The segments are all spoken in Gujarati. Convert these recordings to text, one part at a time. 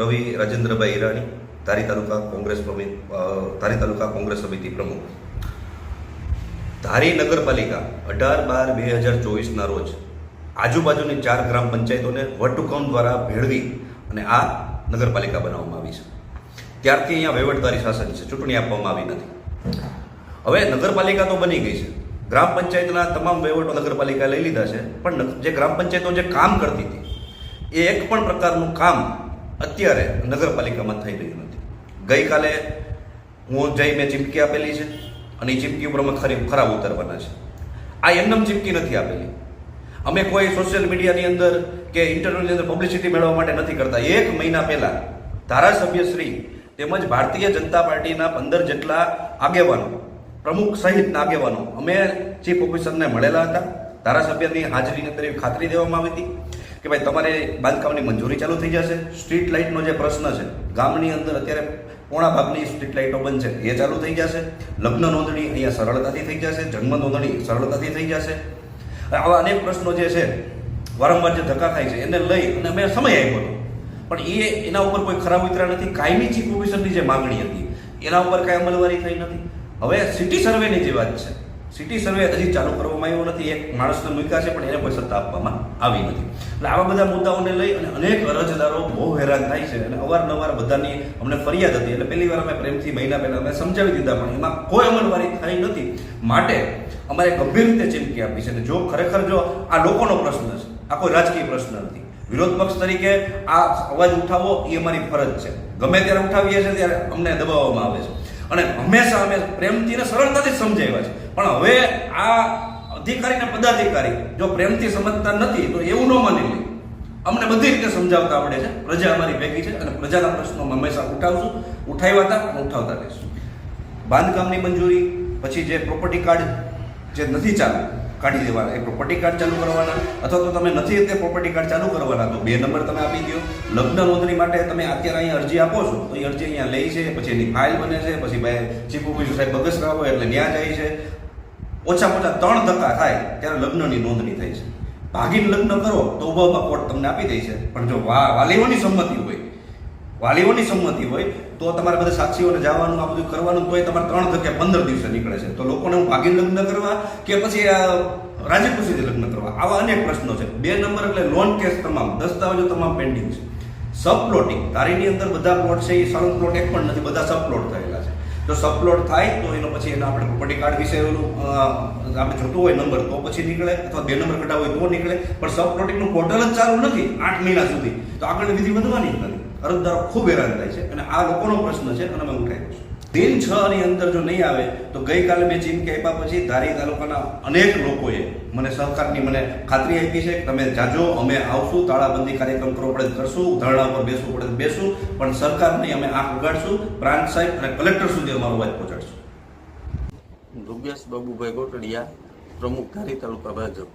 રવિ રાજેન્દ્રભાઈ ઈરાણી ધારી તાલુકા કોંગ્રેસ પ્રમુખ ધારી તાલુકા કોંગ્રેસ સમિતિ પ્રમુખ. ધારી નગરપાલિકા અઢાર બાર બે હજાર ચોવીસના રોજ આજુબાજુની ચાર ગ્રામ પંચાયતોને વટહુકમ દ્વારા ભેળવી અને આ નગરપાલિકા બનાવવામાં આવી છે. ત્યારથી અહીંયા વહીવટદારી શાસન છે, ચૂંટણી આપવામાં આવી નથી. હવે નગરપાલિકા તો બની ગઈ છે. ગ્રામ પંચાયતના તમામ વહીવટો નગરપાલિકાએ લઈ લીધા છે, પણ જે ગ્રામ પંચાયતો જે કામ કરતી હતી, એ એક પણ પ્રકારનું કામ અત્યારે નગરપાલિકામાં થઈ રહ્યું નથી. ગઈકાલે હું જઈ મેં ચીમકી આપેલી છે અને એ ચીમકી ઉપર અમે ખરી ખરાબ ઉતરવાના છે. આ એમનેમ ચીમકી નથી આપેલી. અમે કોઈ સોશિયલ મીડિયાની અંદર કે ઇન્ટરનેટની અંદર પબ્લિસિટી મેળવવા માટે નથી કરતા. એક મહિના પહેલા ધારાસભ્ય શ્રી તેમજ ભારતીય જનતા પાર્ટીના પંદર જેટલા આગેવાનો, પ્રમુખ સહિતના આગેવાનો અમે ચીફ ઓફિસરને મળેલા હતા. ધારાસભ્યની હાજરીની અંદર ખાતરી દેવામાં આવી હતી. કે ભાઈ તમારે બાંધકામની મંજૂરી ચાલુ થઈ જશે? સ્ટ્રીટ લાઇટનો જે પ્રશ્ન છે, ગામની અંદર અત્યારે પોણા ભાગની સ્ટ્રીટ લાઇટો બંધ છે, એ ચાલુ થઈ જશે. લગ્ન નોંધણી અહીંયા સરળતાથી થઈ જશે, જન્મ નોંધણી સરળતાથી થઈ જશે. આવા અનેક પ્રશ્નો જે છે, વારંવાર જે ધક્કા ખાય છે, એને લઈ અને અમે સમય આપ્યો હતો. પણ એ એના ઉપર કોઈ ખરાબ ઉતરા નથી. કાયમી ચીફ ઓફિસરની જે માગણી હતી, એના ઉપર કાંઈ અમલવારી થઈ નથી. હવે સિટી સર્વેની જે વાત છે સિટી સર્વે હજી ચાલુ કરવામાં આવ્યો નથી. એક માણસને મૂક્યા છે, પણ એને કોઈ સત્તા આપવામાં આવી નથી. એટલે આવા બધા મુદ્દાઓને લઈ અને અનેક અરજદારો બહુ હેરાન થાય છે અને અવારનવાર બધાની અમને ફરિયાદ હતી. એટલે પહેલી વાર અમે પ્રેમથી મહિના પહેલા અમે સમજાવી દીધા, પણ એમાં કોઈ અમલવારી થઈ નથી. માટે અમારે ગંભીર રીતે ચીમકી આપી છે. અને જો ખરેખર જો આ લોકોનો પ્રશ્ન છે, આ કોઈ રાજકીય પ્રશ્ન નથી. વિરોધ પક્ષ તરીકે આ અવાજ ઉઠાવવો એ અમારી ફરજ છે. ગમે ત્યારે ઉઠાવીએ છીએ, ત્યારે અમને દબાવવામાં આવે છે. અને હંમેશા અમે પ્રેમથી ને સરળતાથી સમજાવ્યા છે. પણ હવે આ અધિકારી ને પદાધિકારી જો પ્રેમથી સમજતા નથી, તો એવું ન માની લે. અમને બધી રીતે સમજાવતા આવડે છે. પ્રજા અમારી ભેગી છે અને પ્રજાના પ્રશ્નો હંમેશા ઉઠાવશું. ઉઠાવ્યા હતા ઉઠાવતા રહીશું. બાંધકામની મંજૂરી, પછી જે પ્રોપર્ટી કાર્ડ જે નથી ચાલુ, કાઢી દેવાના. એ પ્રોપર્ટી કાર્ડ ચાલુ કરવાના. અથવા તો તમે નથી તે પ્રોપર્ટી કાર્ડ ચાલુ કરવાના. તો બે નંબર તમે આપી દો લગ્ન નોંધણી માટે તમે અત્યારે અહીંયા અરજી આપો છો, તો એ અરજી અહીંયા લે છે, પછી એની ફાઇલ બને છે, પછી ભાઈ ચીફ ઓફિસર સાહેબ બગસરા હોય એટલે ત્યાં જાય છે. ઓછા ઓછા ત્રણ ધક્કા થાય ત્યારે લગ્નની નોંધણી થાય છે. ભાગીને લગ્ન કરો તો ઊભા ઊભા કોર્ટ તમને આપી દે છે. પણ જો વાલીઓની સંમતિ હોય, વાલીઓની સંમતિ હોય, તો તમારે બધા સાક્ષીઓને જવાનું, આ બધું કરવાનું તોય તમારે ત્રણ ધકે પંદર દિવસે નીકળે છે. તો લોકોને હું ભાગીને લગ્ન કરવા કે પછી રાજી ખુશીથી લગ્ન કરવા? આવા અનેક પ્રશ્નો છે. બે નંબર એટલે લોન કેસ તમામ, દસ્તાવેજો તમામ પેન્ડિંગ છે. સબ પ્લોટિંગ તારીની અંદર બધા પ્લોટ છે, એ સળંગ પ્લોટ એક પણ નથી, બધા સબ પ્લોટ થયેલા જો સપલોડ થાય તો એનો પછી એનો આપણે પ્રોપર્ટી કાર્ડ વિશે આપણે જોતું હોય નંબર તો પછી નીકળે અથવા બે નંબર કઢાવ હોય તો નીકળે. પણ સબ પ્લોટિંગનું પોર્ટલ જ ચાલુ નથી આઠ મહિના સુધી. તો આગળની વિધિ વધવાની નથી. અરજદારો ખૂબ હેરાન થાય છે. અને આ લોકોનો પ્રશ્ન છે અને અમે ઉઠાવ્યો છે દિન છ ની અંદર જો નહીં આવે, તો ગઈકાલે મેં ચીમકી આપ્યા પછી ધારી તાલુકાના અનેક લોકોએ મને સહકારની મને ખાતરી આપી છે તમે જાજો, અમે આવશું, તાળાબંધી કાર્યક્રમ કરવો પડે કરશું, ધરણા પર બેસવું પડે બેસું પણ સરકાર નહીં, અમે આંખ ઉગાડશું, પ્રાંત સાહેબ અને કલેક્ટર સુધી અમારો અવાજ પહોંચાડશું. રૂગેશ બાબુભાઈ ગોટડિયા, પ્રમુખ ધારી તાલુકા ભાજપ.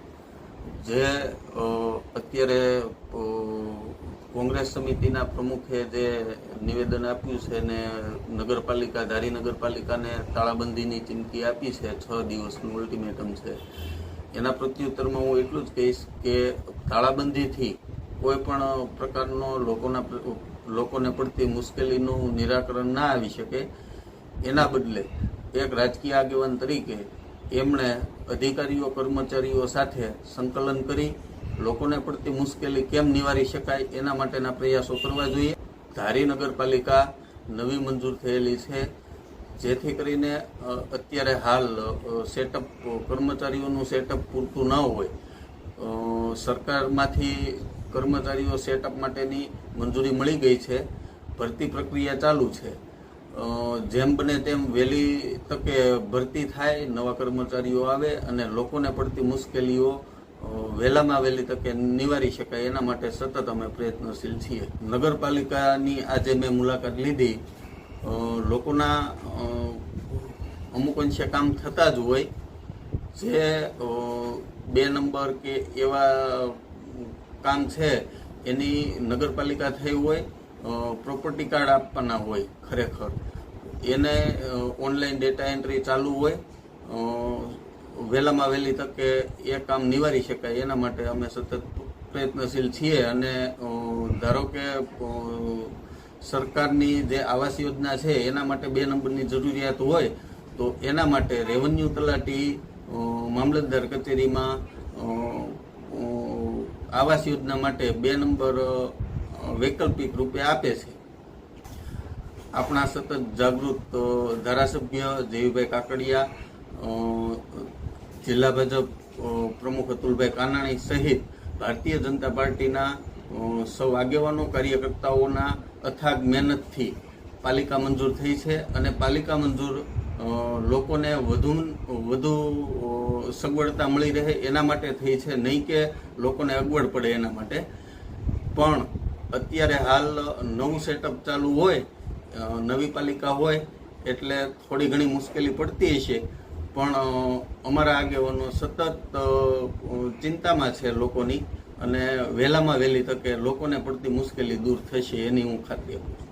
જે અત્યારે કોંગ્રેસ સમિતિના પ્રમુખે જે નિવેદન આપ્યું છે ને નગરપાલિકા, ધારી નગરપાલિકાને તાળાબંધીની ચીમકી આપી છે, છ દિવસનું અલ્ટિમેટમ છે. એના પ્રત્યુત્તરમાં હું એટલું જ કહીશ કે તાળાબંધીથી કોઈ પણ પ્રકારનો લોકોના લોકોને પડતી મુશ્કેલીનું નિરાકરણ ના આવી શકે. એના બદલે એક રાજકીય આગેવાન તરીકે એમણે અધિકારીઓ, કર્મચારીઓ સાથે સંકલન કરી લોકોને પડતી મુશ્કેલી કેમ નિવારી શકાય એના માટેના પ્રયાસો કરવા જોઈએ. ધારી નગરપાલિકા નવી મંજૂર થયેલી છે, જેથી કરીને અત્યારે હાલ સેટઅપ કર્મચારીઓનું સેટઅપ પૂરતું ન હોય. સરકારમાંથી કર્મચારીઓ સેટઅપ માટેની મંજૂરી મળી ગઈ છે, ભરતી પ્રક્રિયા ચાલુ છે. જેમ બને તેમ વહેલી તકે ભરતી થાય, નવા કર્મચારીઓ આવે અને લોકોને પડતી મુશ્કેલીઓ વહેલામાં વહેલી તકે નિવારી શકાય. એના માટે સતત અમે પ્રયત્નશીલ છીએ. નગરપાલિકાની આજે મેં મુલાકાત લીધી. લોકોના અમુક અંશે કામ થતા જ હોય. જે બે નંબર કે એવા કામ છે, એની નગરપાલિકા થઈ હોય પ્રોપર્ટી કાર્ડ આપવાના હોય ખરેખર. એને ઓનલાઈન ડેટા એન્ટ્રી ચાલુ હોય. વહેલામાં વહેલી તકે એ કામ નિવારી શકાય. એના માટે અમે સતત પ્રયત્નશીલ છીએ અને ધારો કે સરકારની જે આવાસ યોજના છે, એના માટે બે નંબરની જરૂરિયાત હોય, તો એના માટે રેવન્યુ તલાટી મામલતદાર કચેરીમાં આવાસ યોજના માટે બે નંબર વૈકલ્પિક રૂપે આપે છે. આપણા સતત જાગૃત ધારાસભ્ય જયુભાઈ કાકડિયા જિલ્લા ભાજપ પ્રમુખ અતુલભાઈ કાનાણી સહિત ભારતીય જનતા પાર્ટીના સૌ આગેવાનો, કાર્યકર્તાઓના અથાગ મહેનતથી પાલિકા મંજૂર થઈ છે અને પાલિકા મંજૂર લોકોને વધુ વધુ સગવડતા મળી રહે એના માટે થઈ છે. નહીં કે લોકોને અગવડ પડે એના માટે. પણ અત્યારે હાલ નવું સેટઅપ ચાલુ હોય નવી પાલિકા હોય, એટલે થોડી ઘણી મુશ્કેલી પડતી હશે. પણ અમારા આગેવાનો સતત ચિંતામાં છે લોકોની અને વહેલામાં વહેલી તકે લોકોને પડતી મુશ્કેલી દૂર થશે એની હું ખાતરી આપું છું.